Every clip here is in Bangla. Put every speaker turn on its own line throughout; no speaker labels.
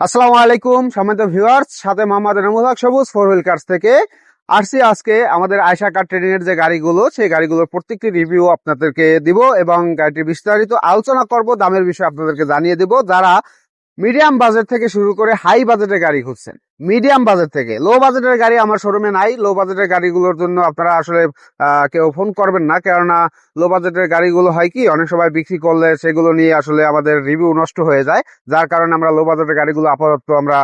আসসালামু আলাইকুম, সম্মানিত ভিউয়ার্স সাথে মোহাম্মদ হক সবুজ ফোর হুইল কার্স থেকে। আসছি আজকে আমাদের আয়সা কার ট্রেনের যে গাড়িগুলো, সেই গাড়িগুলোর প্রত্যেকটি রিভিউ আপনাদেরকে দিব এবং গাড়িটির বিস্তারিত আলোচনা করব, দামের বিষয়ে আপনাদেরকে জানিয়ে দিব। যারা মিডিয়াম বাজেট থেকে শুরু করে হাই বাজেটের গাড়ি খুঁজছেন। মিডিয়াম বাজেট থেকে। লো বাজেটের গাড়ি আমার শোরুমে নাই। লো বাজেটের গাড়িগুলোর জন্য আপনারা আসলে কেউ ফোন করবেন না। কেননা লো বাজেটের গাড়িগুলো হয় কি, অনেক সময় বিক্রি করলে সেগুলো নিয়ে আসলে আমাদের রিভিউ নষ্ট হয়ে যায়। যার কারণে আমরা লো বাজেটের গাড়িগুলো আপাতত আমরা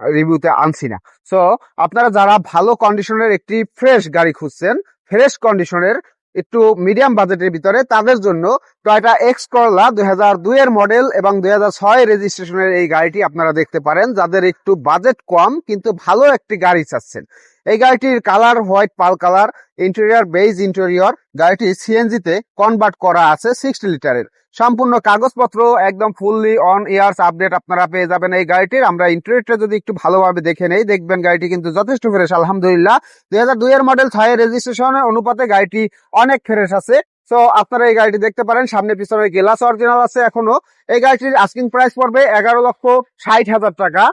রিভিউতে আনছি না। সো আপনারা যারা ভালো কন্ডিশনের একটি ফ্রেশ গাড়ি খুঁজছেন ফ্রেশ কন্ডিশনের একটু মিডিয়াম বাজেটের ভিতরে তাদের জন্য টয়টা এক্স করলা দুই হাজার দুই এর মডেল এবং দুই হাজার ছয় রেজিস্ট্রেশনের এই গাড়িটি আপনারা দেখতে পারেন। যাদের একটু বাজেট কম, কিন্তু ভালো একটি গাড়ি চাচ্ছেন। এই গাড়িটির colour white pearl colour interior beige interior গাড়িটি সিএনজিতে কনভার্ট করা আছে সিক্সটি লিটারের সম্পূর্ণ কাগজপত্র একদম ফুললি অন ইয়ার্স আপডেট আপনারা পেয়ে যাবেন এই গাড়িটির। আমরা ইন্টারনেটটা যদি একটু ভালোভাবে দেখে নেই, দেখবেন গাড়িটি কিন্তু যথেষ্ট ফ্রেশ আলহামদুলিল্লাহ। দুই হাজার দুই এর মডেল ছয় রেজিস্ট্রেশনের অনুপাতে গাড়িটি অনেক ফ্রেশ আছে। তো আপনারা এই গাড়িটি দেখতে পারেন, সামনে পিছনে গ্লাস অরিজিনাল আছে এখনও। এই গাড়িটির আস্কিং প্রাইস পড়বে এগারো লক্ষ ষাট হাজার টাকা।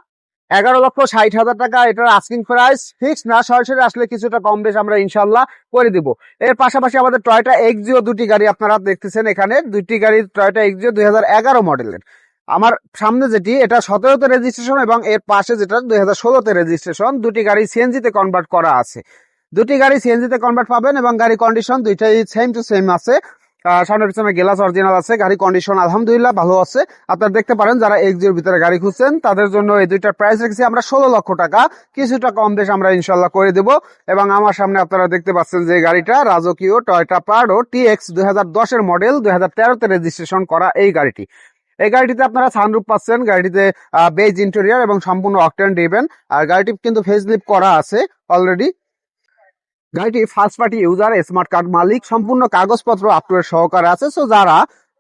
এগারো লক্ষ ষাট হাজার টাকা, এটার আস্কিং প্রাইস ফিক্স না সরাসরি আসলে কিছুটা কম বেশ আমরা ইনশাল্লাহ করে দিব। এর পাশাপাশি আমাদের টয়টা এক্সিও দুটি গাড়ি আপনারা দেখতেছেন এখানে। দুটি গাড়ি টয়টা এক্সিও দুই হাজার এগারো মডেলের। আমার সামনে যেটি, এটা সতেরোতে রেজিস্ট্রেশন এবং এর পাশে যেটা দুই হাজার ষোলোতে রেজিস্ট্রেশন দুটি গাড়ি সিএনজিতে কনভার্ট করা আছে। দুটি গাড়ি সিএনজিতে কনভার্ট পাবেন এবং গাড়ি কন্ডিশন দুইটাই সেম টু সেম আছে। আহ, সামনে পিছনে গ্লাস অরিজিনাল আছে গাড়ি কন্ডিশন আলহামদুলিল্লাহ ভালো আছে। আপনারা দেখতে পারেন যারা এক্সিওর ভিতরে গাড়ি খুঁজছেন তাদের জন্য এই দুইটার প্রাইস রেখেছি আমরা ষোলো লক্ষ টাকা। কিছুটা কম বেশ আমরা ইনশাল্লাহ করে দেব। এবং আমার সামনে আপনারা দেখতে পাচ্ছেন যে গাড়িটা রাজকীয় টয়টা প্রাডো টি এক্স দুই হাজার দশের মডেল দুই তেরোতে রেজিস্ট্রেশন করা এই গাড়িটি। এই গাড়িটিতে আপনারা সানরুফ পাচ্ছেন গাড়িটিতে বেজ ইন্টেরিয়ার এবং সম্পূর্ণ অকটেন ডিবেন আর গাড়িটি কিন্তু ফেস লিফট করা আছে অলরেডি গাড়িটি first party user smart card মালিক, সম্পূর্ণ কাগজপত্র আপটুয়ের সহকারে আছে। সো যারা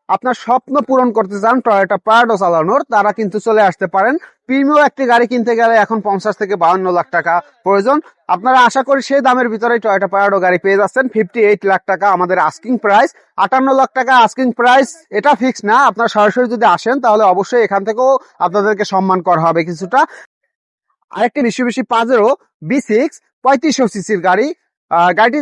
আপনার স্বপ্ন পূরণ করতে চান টয়োটা প্রাডো চালানোর, তারা কিন্তু চলে আসতে পারেন। প্রিমিয়াম একটি গাড়ি কিনতে গেলে এখন পঞ্চাশ থেকে বাউন্ন লাখ টাকা প্রয়োজন। আপনারা আশা করি সেই দামের ভিতরে টয়োটা প্রাডো গাড়ি পেয়ে যাচ্ছেন। ফিফটি এইট লাখ টাকা আমাদের আস্কিং প্রাইস আটান্ন লাখ টাকা আস্কিং প্রাইস এটা ফিক্স না, আপনারা সরাসরি যদি আসেন, তাহলে অবশ্যই এখান থেকেও আপনাদেরকে সম্মান করা হবে কিছুটা। আরেকটি বেশি বেশি পাঁচেরও বি সিক্স পঁয়ত্রিশশো সিসির গাড়ি। গাড়িটি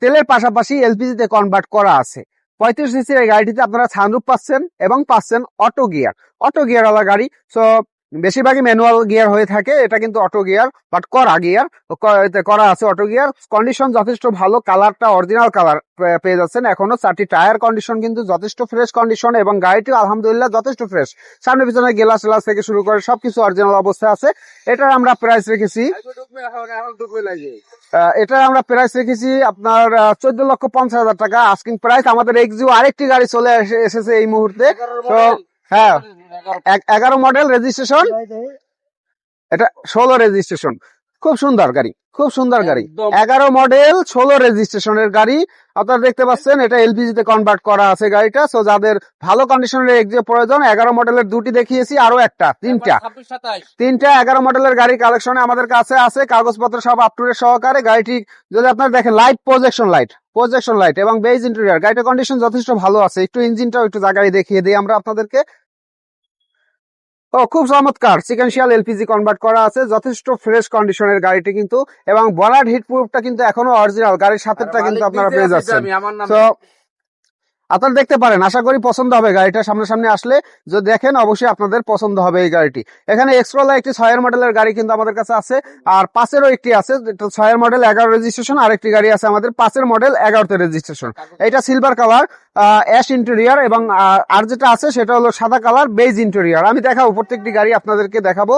তেলের পাশাপাশি এলপিজি তে কনভার্ট করা আছে। পঁয়ত্রিশ সিসির এই গাড়িটিতে আপনারা সানরুফ পাচ্ছেন এবং পাচ্ছেন অটো গিয়ার অটো গিয়ারওয়ালা গাড়ি সো বেশিরভাগই ম্যানুয়াল গিয়ার হয়ে থাকে এটা কিন্তু অটো গিয়ার বাট করা গিয়ার করা আছে অটো গিয়ার কন্ডিশন যথেষ্ট ভালো কালারটা অরিজিনাল কালার পেয়ে যাচ্ছেন। এখনও চারটি টায়ার কন্ডিশন কিন্তু যথেষ্ট ফ্রেশ কন্ডিশন এবং গাড়িটি আলহামদুলিল্লাহ যথেষ্ট ফ্রেশ সামনে পিছনে গেলাস টেলাস থেকে শুরু করে সবকিছু অরিজিনাল অবস্থায় আছে। এটার আমরা প্রাইস রেখেছি এটার আমরা প্রাইস রেখেছি আপনার চোদ্দ লক্ষ পঞ্চাশ হাজার টাকা। আস্কিং প্রাইস আমাদের এক্সিও আরেকটি গাড়ি চলে এসে- এসেছে এই মুহূর্তে। তো হ্যাঁ এগারো মডেল রেজিস্ট্রেশন। এটা ষোলো রেজিস্ট্রেশন। খুব সুন্দর গাড়ি খুব সুন্দর গাড়ি। এগারো মডেল ষোলো রেজিস্ট্রেশনের গাড়ি। আপনারা দেখতে পাচ্ছেন এটা এলপিজি তে কনভার্ট করা আছে গাড়িটা। সো যাদের ভালো কন্ডিশনের এক্সিও প্রয়োজন এগারো মডেলের দুটি দেখিয়েছি আরও একটা তিনটা। তিনটা এগারো মডেলের গাড়ি কালেকশনে আমাদের কাছে আছে। কাগজপত্র সব আপ টু সহকারে। গাড়িটি যদি আপনারা দেখেন light projection light projection light এবং বেজ ইন্টেরিয়র গাড়িটার কন্ডিশন যথেষ্ট ভালো আছে। একটু ইঞ্জিনটাও একটু জায়গায় দেখিয়ে দিই আমরা আপনাদেরকে। ও খুব চমৎকার। সিকেন্সিয়াল এলপিজি কনভার্ট করা আছে যথেষ্ট ফ্রেশ কন্ডিশনের গাড়িটি কিন্তু এবং বলার হিট প্রুফটা কিন্তু এখনও অরিজিনাল গাড়ির সাথেটা কিন্তু আপনারা পেয়ে যাচ্ছেন। তো আপনারা দেখতে পারেন, আশা করি পছন্দ হবে গাড়িটা। সামনাসামনি আসলে যদি দেখেন, অবশ্যই আপনাদের পছন্দ হবে এই গাড়িটি। এখানে এক্সট্রোলা একটি ছয়ের মডেলের গাড়ি কিন্তু আমাদের কাছে আছে, আর পাঁচেরও একটি আছে ছয়ের মডেল এগারো রেজিস্ট্রেশন আর একটি গাড়ি আছে আমাদের পাঁচের মডেল এগারোতে রেজিস্ট্রেশন এটা সিলভার কালার অ্যাশ ইন্টেরিয়ার এবং আর যেটা আছে সেটা হলো সাদা কালার বেজ ইন্টেরিয়ার আমি দেখাবো, প্রত্যেকটি গাড়ি আপনাদেরকে দেখাবো।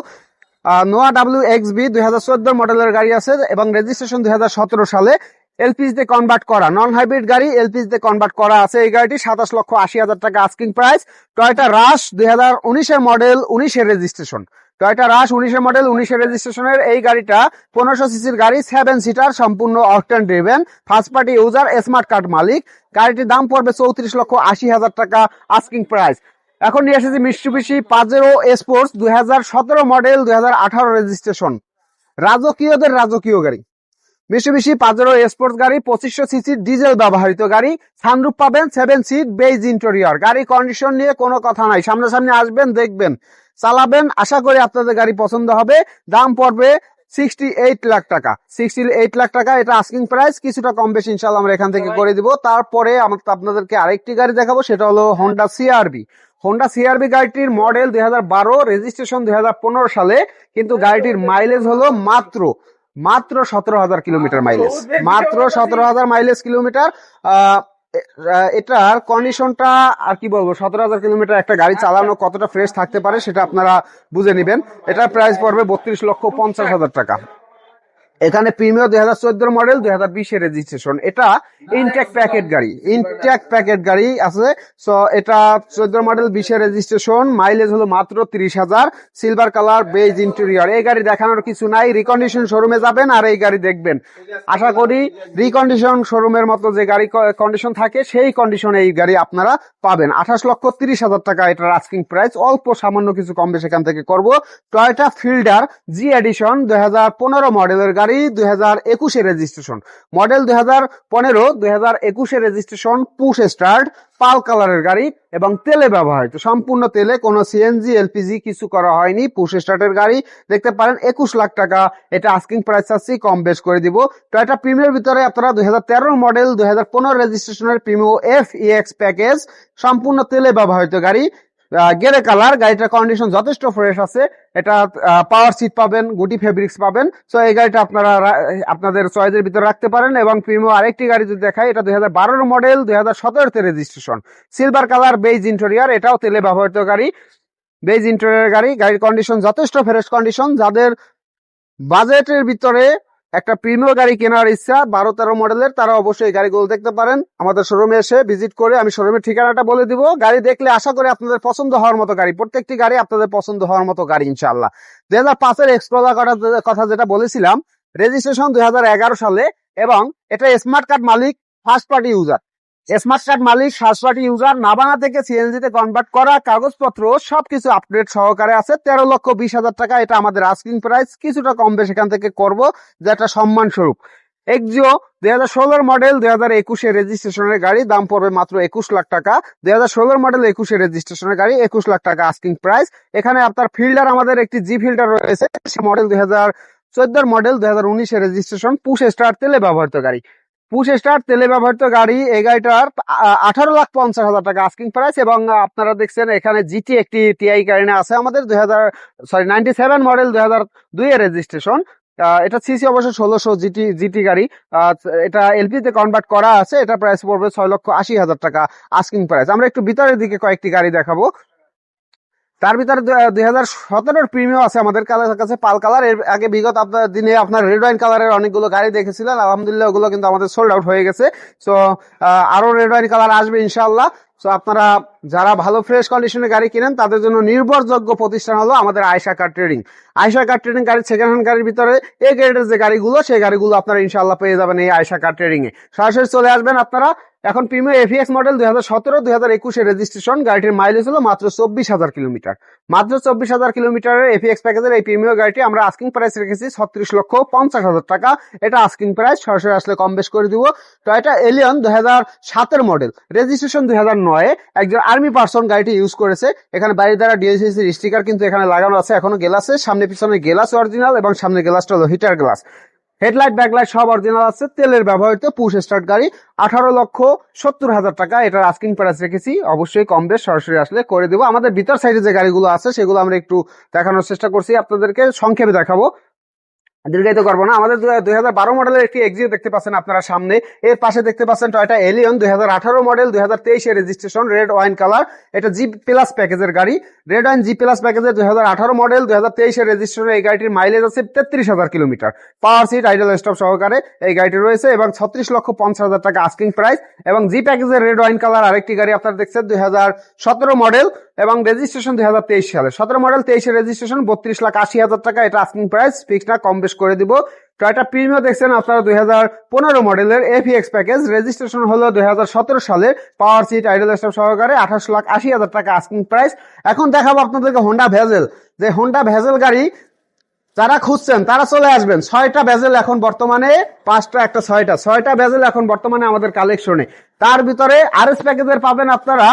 নোয়া ডাব্লিউ এক্স বি দুই হাজার চোদ্দ মডেলের গাড়ি আছে এবং রেজিস্ট্রেশন দুই হাজার সতেরো সালে। এলপিজিতে কনভার্ট করা নন হাইব্রিড গাড়ি এলপিজিতে কনভার্ট করা আছে এই গাড়িটি, সাতাশ লক্ষ আশি হাজার টাকা আস্কিং প্রাইস টয়টা রাশ দুই হাজার উনিশের মডেল উনিশের রেজিস্ট্রেশন টয়টা রাশ উনিশের মডেল উনিশের রেজিস্ট্রেশনের এই গাড়িটা পনেরোশো সিসির গাড়ি সেভেন সিটার সম্পূর্ণ octane driven first party user smart card মালিক। গাড়িটির দাম পড়বে চৌত্রিশ লক্ষ আশি হাজার টাকা আস্কিং প্রাইস এখন নিয়ে এসেছি মিষ্টিপিসি পাজেরো স্পোর্টস দুই মডেল দুই হাজার আঠারো রেজিস্ট্রেশন রাজকীয়দের রাজকীয় গাড়ি। বেশি বেশি পাজেরো স্পোর্টস গাড়ি, পঁচিশশো সিসির ডিজেল ব্যবহৃত গাড়ি সানরুফ পাবেন সেভেন সিট বেজ ইন্টেরিয়র গাড়ি কন্ডিশন নিয়ে কোনো কথা নাই। সামনাসামনি আসবেন, দেখবেন। চালাবেন, আশা করি আপনাদের গাড়ি পছন্দ হবে। দাম পড়বে সিক্সটি এইট লাখ টাকা। সিক্সটি এইট লাখ টাকা, এটা আস্কিং প্রাইস কিছুটা কম বেশি আমরা এখান থেকে করে দিব। তারপরে আমরা আপনাদেরকে আরেকটি গাড়ি দেখাবো, সেটা হলো হন্ডা হন্ডা গাড়িটির মডেল রেজিস্ট্রেশন দুই সালে। কিন্তু গাড়িটির মাইলেজ হলো মাত্র মাত্র সতেরো হাজার কিলোমিটার মাইলেজ মাত্র সতেরো হাজার মাইলেজ কিলোমিটার। এটার কন্ডিশনটা আর কি বলব? সতেরো হাজার কিলোমিটার একটা গাড়ি চালানো কতটা ফ্রেশ থাকতে পারে সেটা আপনারা বুঝে নেবেন। এটার প্রাইস পড়বে বত্রিশ লক্ষ পঞ্চাশ হাজার টাকা। এখানে প্রিমিয়ার দুই হাজার চোদ্দ মডেল দুই হাজার বিশের রেজিস্ট্রেশন এটা ইনটেক প্যাকেট গাড়ি। ইনটেক প্যাকেট গাড়ি। আছে। সো এটা চোদ্দ মডেল বিশের রেজিস্ট্রেশন মাইলেজ হলো মাত্র তিরিশ হাজার। সিলভার কালার বেজ ইন্টেরিয়র এই গাড়ি দেখানোর কিছু নাই। রিকন্ডিশন শোরুমে যাবেন আর এই গাড়ি দেখবেন। আশা করি রিকন্ডিশন শোরুমের মতো যে গাড়ি কন্ডিশন থাকে সেই কন্ডিশনে এই গাড়ি আপনারা পাবেন। আঠাশ লক্ষ তিরিশ হাজার টাকা এটার আস্কিং প্রাইস অল্প সামান্য কিছু কম বেশি এখান থেকে করব। টয়োটা ফিল্ডার জি এডিশন দুই হাজার পনেরো মডেলের গাড়ি দুই হাজার একুশে রেজিস্ট্রেশন মডেল দুই হাজার পনেরো দুই রেজিস্ট্রেশন পুশ স্টার্ট পাল কালারের গাড়ি এবং তেলে ব্যবহৃত। সম্পূর্ণ তেলে কোনো সিএনজি এলপিজি কিছু করা হয়নি পুশ স্টার্টের গাড়ি। দেখতে পারেন একুশ লাখ টাকা। এটা আস্কিং প্রাইস আছে, কম বেশ করে দিব। টয়োটা প্রিমিয়ার ভিতরে আপনারা দুই মডেল দুই হাজার পনেরো রেজিস্ট্রেশনের প্রিমিও এফ ইএক্স প্যাকেজ সম্পূর্ণ তেলে ব্যবহৃত গাড়ি। গেরে কালার গাড়িটার কন্ডিশন যথেষ্ট ফ্রেশ আছে। এটা পাওয়ার সিট পাবেন, গুটি ফেব্রিক্স পাবেন। সো এই গাড়িটা আপনারা, আপনাদের চয়েসের ভিতরে রাখতে পারেন এবং প্রিমিও আরেকটি গাড়ি যদি দেখাই, এটা দুই হাজার মডেল দুই হাজার সতেরোতে registration silver colour beige interior এটাও তেলে ব্যবহৃত গাড়ি। বেজ ইন্টেরিয়ার গাড়ি, গাড়ির কন্ডিশন যথেষ্ট ফ্রেশ কন্ডিশন যাদের বাজেটের ভিতরে একটা প্রিমিয় গাড়ি কেনার ইচ্ছা, বারো তেরো মডেলের, তারা অবশ্যই গাড়িগুলো দেখতে পারেন। আমাদের শোরুমে এসে ভিজিট করে আমি শোরুমের ঠিকানাটা বলে দিব। গাড়ি দেখলে আশা করি আপনাদের পছন্দ হওয়ার মতো গাড়ি। প্রত্যেকটি গাড়ি আপনাদের পছন্দ হওয়ার মতো গাড়ি ইনশাল্লাহ দুই হাজার পাঁচের এক্সপ্লোজার কথা যেটা বলেছিলাম রেজিস্ট্রেশন দুই হাজার এগারো সালে এবং এটা স্মার্ট কার্ড মালিক first party user smart card মালিক পার্টি ইউজার নাবানা থেকে সিএনজি তে কনভার্ট করা, কাগজপত্র, সবকিছু আপডেট সহকারে আছে। তেরো লক্ষ বিশ হাজার টাকা, এটা আমাদের আস্কিং প্রাইস কিছুটা কম বেশ এখান থেকে করব যেটা সম্মান স্বরূপ এক্সিও দুই হাজার ষোলোর মডেল দুই হাজার একুশে রেজিস্ট্রেশনের গাড়ি, দাম পড়বে মাত্র একুশ লাখ টাকা। দুই হাজার ষোলোর মডেল একুশে রেজিস্ট্রেশনের গাড়ি, একুশ লাখ টাকা আস্কিং প্রাইস এখানে আপনার ফিল্ডার আমাদের একটি জি ফিল্ডার রয়েছে, সে মডেল দুই হাজার চোদ্দোর মডেল দুই হাজার উনিশে রেজিস্ট্রেশন পুশ স্টার তেলে ব্যবহৃত গাড়ি। পুশ স্টার তেলে ব্যবহৃত গাড়ি, এই গাড়িটার আঠারো লাখ পঞ্চাশ হাজার টাকা আস্কিং প্রাইস এবং আপনারা দেখছেন এখানে জিটি একটি টিআই গাড়ি আছে আমাদের দুই হাজার সরি নাইনটি সেভেন মডেল দুই হাজার দুই এর রেজিস্ট্রেশন এটা সিসি অবশ্য ষোলোশো জিটি জিটি গাড়ি। এটা এলপি তে কনভার্ট করা আছে, এটা প্রাইস পড়বে ছয় লক্ষ আশি হাজার টাকা আস্কিং প্রাইস আমরা একটু ভিতরের দিকে কয়েকটি গাড়ি দেখাবো। তার ভিতরে দুই হাজার প্রিমিয়াম আছে আমাদের কাছে পাল কালারের আগে বিগত আপনার দিনে আপনার রেড ওয়াইন কালারের অনেকগুলো গাড়ি দেখেছিলেন। আলহামদুলিল্লাহ ওগুলো কিন্তু আমাদের সোল্ড আউট হয়ে গেছে। সো আরও রেড ওয়াইন কালার আসবে ইনশাল্লাহ সো আপনারা যারা ভালো ফ্রেশ কন্ডিশনের গাড়ি কিনেন, তাদের জন্য নির্ভরযোগ্য প্রতিষ্ঠান হলো আমাদের Aysha car trading Aysha car trading গাড়ির সেকেন্ড হ্যান্ড গাড়ির ভিতরে এই গ্রেডের যে গাড়িগুলো, সেই গাড়িগুলো আপনারা ইনশাল্লাহ পেয়ে যাবেন এই আয়সা কার ট্রেডিং এ। সরাসরি চলে আসবেন আপনারা। এখন প্রিমিয়াম এফিএক্স মডেল দুই হাজার সতেরো, দুই হাজার একুশে রেজিস্ট্রেশন গাড়িটির মাইলেজ হলো মাত্র চব্বিশ হাজার কিলোমিটার। মাত্র চব্বিশ হাজার কিলোমিটারের এফিএক্স প্যাকেজের এই প্রিমিয়ার গাড়িটি আমরা আস্কিং প্রাইস রেখেছি ছত্রিশ লক্ষ পঞ্চাশ হাজার টাকা। এটা আস্কিং প্রাইস সরাসরি আসলে কম বেশ করে দিব। টয়টা এলিয়ন দুই হাজার সাতের মডেল রেজিস্ট্রেশন দুই হাজার নয়ে, একজন আর্মি পার্সন গাড়িটি ইউজ করেছে। এখানে বাড়ির দ্বারা ডিএসসি স্টিকার কিন্তু এখানে লাগানো আছে, এখনও গ্লাসে সামনে পিছনে গ্লাস অরিজিনাল এবং সামনে গ্লাসটা হলো হিটার গ্লাস হেডলাইট ব্যাকলাইট সব অরিজিনাল আছে। তেলের ব্যবহৃত পুশ স্টার্ট গাড়ি, আঠারো লক্ষ সত্তর হাজার টাকা। এটার আস্কিং প্রাইস রেখেছি। অবশ্যই কম বেশ, সরাসরি আসলে করে দেবো। আমাদের ভিতর সাইডে যে গাড়িগুলো আছে, সেগুলো আমরা একটু দেখানোর চেষ্টা করছি। আপনাদেরকে সংক্ষেপে দেখাবো। দীর্ঘায়িত করব না। আমাদের দুই হাজার বারো মডেলের একটি এক্সিও দেখতে পাচ্ছেন আপনারা সামনে। এর পাশে দেখতে পাচ্ছেন টয়টা এলিয়ন দুই হাজার আঠারো মডেল দুই হাজার তেইশে রেজিস্ট্রেশন রেড ওয়াইন কালার এটা জি প্লাস প্যাকেজের গাড়ি। রেড ওয়াইন জি প্লাস প্যাকেজের দুই হাজার আঠারো মডেল দুই হাজার তেইশে রেজিস্ট্রেশন এই গাড়িটির মাইলেজ আছে তেত্রিশ হাজার kilometre. Power seat idle stop সহকারে এই গাড়িটি রয়েছে এবং ছত্রিশ লক্ষ পঞ্চাশ হাজার টাকা আস্কিং প্রাইস এবং জি প্যাকেজের রেড ওয়াইন কালার আরেকটি গাড়ি আপনারা দেখছেন, দুই হাজার সতেরো মডেল এবং রেজিস্ট্রেশন দুই হাজার তেইশ সালে। সতেরো মডেল তেইশে রেজিস্ট্রেশন বত্রিশ লাখ আশি হাজার টাকা এটা আস্কিং প্রাইস ফিক্সড না, কম বেশ করে দিব। টয়টা প্রিমিয়াম দেখছেন আপনারা দুই হাজার পনেরো মডেলের এফিএক্স প্যাকেজ রেজিস্ট্রেশন হলো দুই হাজার সতেরো সালে পাওয়ার সিট আইডল স্টপ সহকারে আঠাশ লাখ আশি হাজার টাকা আস্কিং প্রাইস এখন দেখাবো আপনাদেরকে হোন্ডা ভেজেল যে হোন্ডা ভেজেল গাড়ি যারা খুঁজছেন, তারা চলে আসবেন। ছয়টা বেজেল এখন বর্তমানে, পাঁচটা, একটা ছয়টা। ছয়টা বেজেল এখন বর্তমানে আমাদের কালেকশনে তার ভিতরে আর এস প্যাকেজের পাবেন আপনারা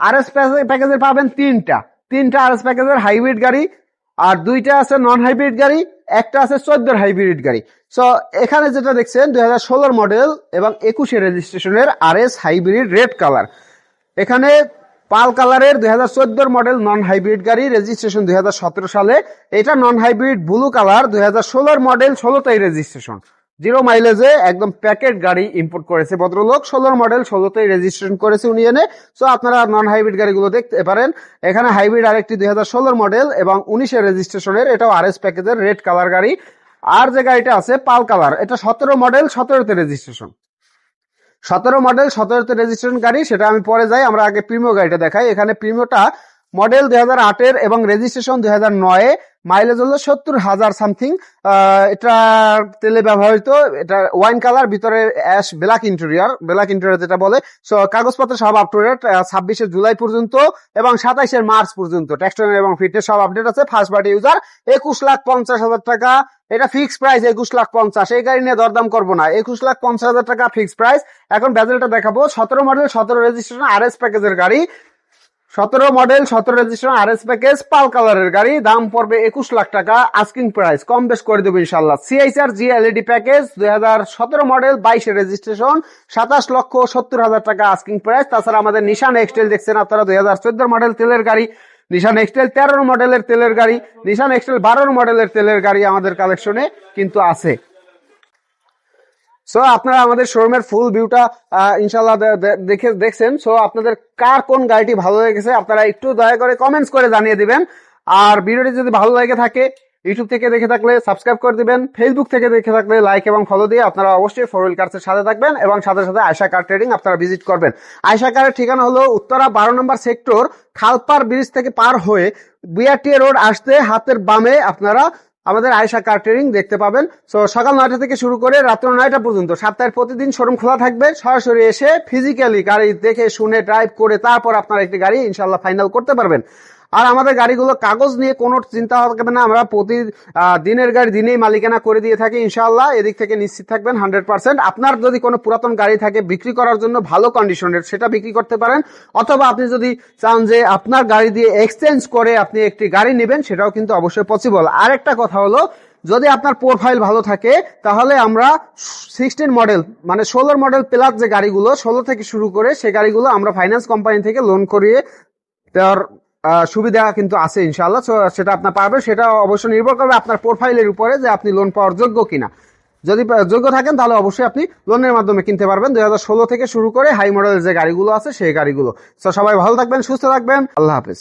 আর এস প্যাকেজের পাবেন তিনটা। তিনটা আর এস প্যাকেজের হাইব্রিড গাড়ি, আর দুইটা আছে নন হাইব্রিড গাড়ি। একটা আছে চোদ্দোর হাইব্রিড গাড়ি। সো এখানে যেটা দেখছেন, দুই হাজার মডেল এবং একুশে রেজিস্ট্রেশনের R S hybrid red colour. এখানে পাল কালারের দুই হাজার মডেল নন হাইব্রিড গাড়ি, রেজিস্ট্রেশন দুই হাজার সতেরো সালে। এটা নন হাইব্রিড ব্লু কালার, দুই হাজার মডেল ষোলোটাই রেজিস্ট্রেশন। জিরো মাইলেজে একদম প্যাকেট গাড়ি ইম্পোর্ট করেছে ভদ্রলোক। ষোলোর মডেল ষোলোতেই রেজিস্ট্রেশন করেছে উনি এনে। সো আপনারা নন হাইব্রিড গাড়িগুলো দেখতে পারেন। এখানে হাইব্রিড আরেকটি দুই হাজার ষোলোর মডেল এবং উনিশের রেজিস্ট্রেশনের এটাও আর এস প্যাকেজের রেড কালার গাড়ি। আর যে গাড়িটা আছে, পাল কালার। এটা সতেরো মডেল সতেরোতে রেজিস্ট্রেশন সতেরো মডেল সতেরোতে রেজিস্ট্রেশন গাড়ি, সেটা আমি পরে যাই, আমরা আগে প্রিমিও গাড়িটা দেখাই। এখানে প্রিমিওটা মডেল দুই হাজার আটের এবং রেজিস্ট্রেশন দুই হাজার নয়ে মাইলেজ হলো সত্তর হাজার সামথিং এটা তেলে ব্যবহৃত, এটা ওয়াইন কালার ভিতরে ash black interior black interior যেটা বলে। সো কাগজপত্র সব আপ ছাব্বিশে জুলাই পর্যন্ত এবং সাতাইশের মার্চ পর্যন্ত। টেক্সটাইল এবং ফিটনেস সব আপডেট আছে ফার্স্ট পার্টি ইউজার একুশ লাখ পঞ্চাশ হাজার টাকা। এটা ফিক্স প্রাইস একুশ লাখ পঞ্চাশ। এই গাড়ি নিয়ে দরদাম করব না। একুশ লাখ পঞ্চাশ হাজার টাকা ফিক্স প্রাইস এখন ব্যাজেলটা দেখাবো। সতেরো মডেল সতেরো রেজিস্ট্রেশন আর এস প্যাকেজের গাড়ি। সতেরো মডেল সতেরো registration R S package pearl কালারের গাড়ি। দাম পড়বে একুশ লাখ টাকা আস্কিং প্রাইস কম বেশ করে দেবো ইনশাল্লাহ সিআইসআর জি এলইডি প্যাকেজ দুই হাজার সতেরো মডেল বাইশে রেজিস্ট্রেশন সাতাশ লক্ষ সত্তর হাজার টাকা আস্কিং প্রাইস তাছাড়া আমাদের নিশান এক্সটেল দেখছেন আপনারা, দুই হাজার চোদ্দ মডেল তেলের গাড়ি। নিশান এক্সটেল তেরোর মডেলের তেলের গাড়ি। নিশান এক্সটেল বারোর মডেলের তেলের গাড়ি আমাদের কালেকশনে কিন্তু আছে। সো আপনারা আমাদের শোরুমের ফুল ভিউটা ইনশাল্লাহ দেখে দেখছেন। সো আপনাদের কার কোন গাড়িটি ভালো লেগেছে, আপনারা একটু দয়া করে কমেন্টস করে জানিয়ে দিবেন। আর ভিডিওটি যদি ভালো লেগে থাকে ইউটিউব থেকে দেখে থাকলে সাবস্ক্রাইব করে দিবেন। ফেসবুক থেকে দেখে থাকলে লাইক এবং ফলো দিয়ে আপনারা অবশ্যই ফোর কার্সের সাথে থাকবেন এবং সাথে সাথে আয়সা কার ট্রেডিং আপনারা ভিজিট করবেন। আয়সা কারের ঠিকানা হলো উত্তরা বারো নম্বর সেক্টর খালপার ব্রিজ থেকে পার হয়ে বিআরটিএ রোড আসতে হাতের বামে আপনারা আমাদের আয়সা কার ট্রেডিং দেখতে পাবেন। সো সকাল নয়টা থেকে শুরু করে রাত্র নয়টা পর্যন্ত। সপ্তাহের প্রতিদিন শোরুম খোলা থাকবে। সরাসরি এসে ফিজিক্যালি গাড়ি দেখে, শুনে ড্রাইভ করে, তারপর আপনার একটি গাড়ি ইনশাল্লাহ ফাইনাল করতে পারবেন। আর আমাদের গাড়িগুলো কাগজ নিয়ে কোনো চিন্তা থাকবে না। আমরা প্রতি দিনের গাড়ি দিনেই মালিকানা করে দিয়ে থাকি ইনশাল্লাহ এদিক থেকে নিশ্চিত থাকবেন হান্ড্রেড পার্সেন্ট। আপনার যদি কোনো পুরাতন গাড়ি থাকে বিক্রি করার জন্য ভালো কন্ডিশনের সেটা বিক্রি করতে পারেন। অথবা আপনি যদি চান যে আপনার গাড়ি দিয়ে এক্সচেঞ্জ করে আপনি একটি গাড়ি নেবেন, সেটাও কিন্তু অবশ্যই পসিবল আর একটা কথা হলো, যদি আপনার প্রোফাইল ভালো থাকে, তাহলে আমরা সিক্সটিন মডেল মানে ষোলোর মডেল প্লাস যে গাড়িগুলো, ষোলো থেকে শুরু করে সে গাড়িগুলো আমরা ফাইন্যান্স কোম্পানি থেকে লোন করিয়ে দেওয়ার সুবিধা কিন্তু আছে ইনশাল্লাহ সেটা আপনার পারবে। সেটা অবশ্যই নির্ভর করবে আপনার প্রোফাইলের উপরে যে আপনি লোন পাওয়ার যোগ্য কিনা। যদি যোগ্য থাকেন, তাহলে অবশ্যই আপনি লোনের মাধ্যমে কিনতে পারবেন। দুই হাজার ষোলো থেকে শুরু করে হাই মডেলের যে গাড়িগুলো আছে, সেই গাড়িগুলো। তো সবাই ভালো থাকবেন, সুস্থ থাকবেন। আল্লাহ হাফিজ।